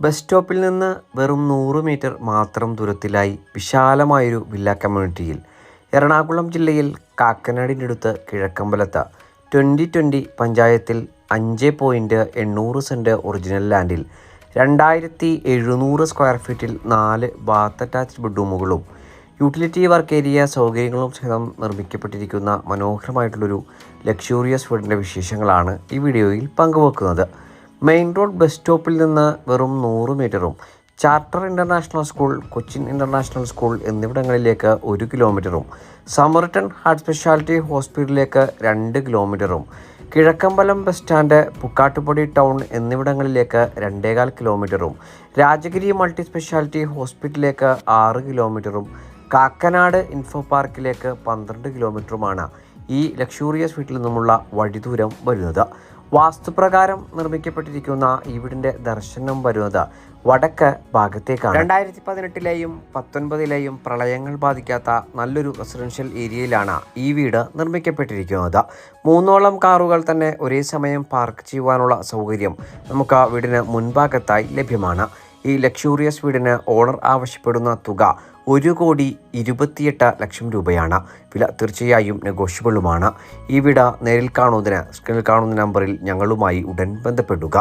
Bus സ്റ്റോപ്പിൽ നിന്ന് വെറും നൂറ് മീറ്റർ മാത്രം ദൂരത്തിലായി വിശാലമായൊരു വില്ല കമ്മ്യൂണിറ്റിയിൽ എറണാകുളം ജില്ലയിൽ കാക്കനാടിന്റെ അടുത്ത് കിഴക്കമ്പലത്ത് ട്വന്റി ട്വന്റി പഞ്ചായത്തിൽ അഞ്ച് പോയിന്റ് എണ്ണൂറ് സെന്റ് ഒറിജിനൽ ലാൻഡിൽ രണ്ടായിരത്തി എഴുന്നൂറ് സ്ക്വയർ ഫീറ്റിൽ നാല് ബാത്ത് അറ്റാച്ച്ഡ് ബെഡ്റൂമുകളും യൂട്ടിലിറ്റി വർക്ക് ഏരിയ സൗകര്യങ്ങളും സഹിതം നിർമ്മിക്കപ്പെട്ടിരിക്കുന്ന മനോഹരമായിട്ടുള്ളൊരു ലക്ഷൂറിയസ് വീടിന്റെ വിശേഷങ്ങളാണ് ഈ വീഡിയോയിൽ പങ്കുവെക്കുന്നത്. മെയിൻ റോഡ് ബസ് സ്റ്റോപ്പിൽ നിന്ന് വെറും നൂറ് മീറ്ററും charter international school Cochin international school എന്നിവിടങ്ങളിലേക്ക് ഒരു കിലോമീറ്ററും സമർട്ടൺ ഹാർട്ട് സ്പെഷ്യാലിറ്റി ഹോസ്പിറ്റലിലേക്ക് രണ്ട് കിലോമീറ്ററും Kizhakkambalam bus stand Pukkattupady town എന്നിവിടങ്ങളിലേക്ക് രണ്ടേകാൽ കിലോമീറ്ററും രാജഗിരി മൾട്ടി സ്പെഷ്യാലിറ്റി ഹോസ്പിറ്റലിലേക്ക് ആറ് കിലോമീറ്ററും കാക്കനാട് ഇൻഫോ പാർക്കിലേക്ക് പന്ത്രണ്ട് കിലോമീറ്ററുമാണ് ഈ ലക്ഷൂറിയസ് വീട്ടിൽ നിന്നുമുള്ള വഴിദൂരം വരുന്നത്. വാസ്തുപ്രകാരം നിർമ്മിക്കപ്പെട്ടിരിക്കുന്ന ഈ വീടിന്റെ ദർശനം വരുന്നത് വടക്ക് ഭാഗത്തേക്കാണ്. രണ്ടായിരത്തി പതിനെട്ടിലെയും പത്തൊൻപതിലെയും പ്രളയങ്ങൾ ബാധിക്കാത്ത നല്ലൊരു റെസിഡൻഷ്യൽ ഏരിയയിലാണ് ഈ വീട് നിർമ്മിക്കപ്പെട്ടിരിക്കുന്നത്. മൂന്നോളം കാറുകൾ തന്നെ ഒരേ സമയം പാർക്ക് ചെയ്യുവാനുള്ള സൗകര്യം നമുക്ക് വീടിന് മുൻഭാഗത്തായി ലഭ്യമാണ്. ഈ ലക്ഷൂറിയസ് വീടിന് ഓണർ ആവശ്യപ്പെടുന്ന തുക ഒരു കോടി ഇരുപത്തിയെട്ട് ലക്ഷം രൂപയാണ്. വില തീർച്ചയായും നെഗോഷ്യബിളുമാണ് ഈ വീട് നേരിൽ കാണുന്നതിന് സ്ക്രീനിൽ കാണുന്ന നമ്പറിൽ ഞങ്ങളുമായി ഉടൻ ബന്ധപ്പെടുക.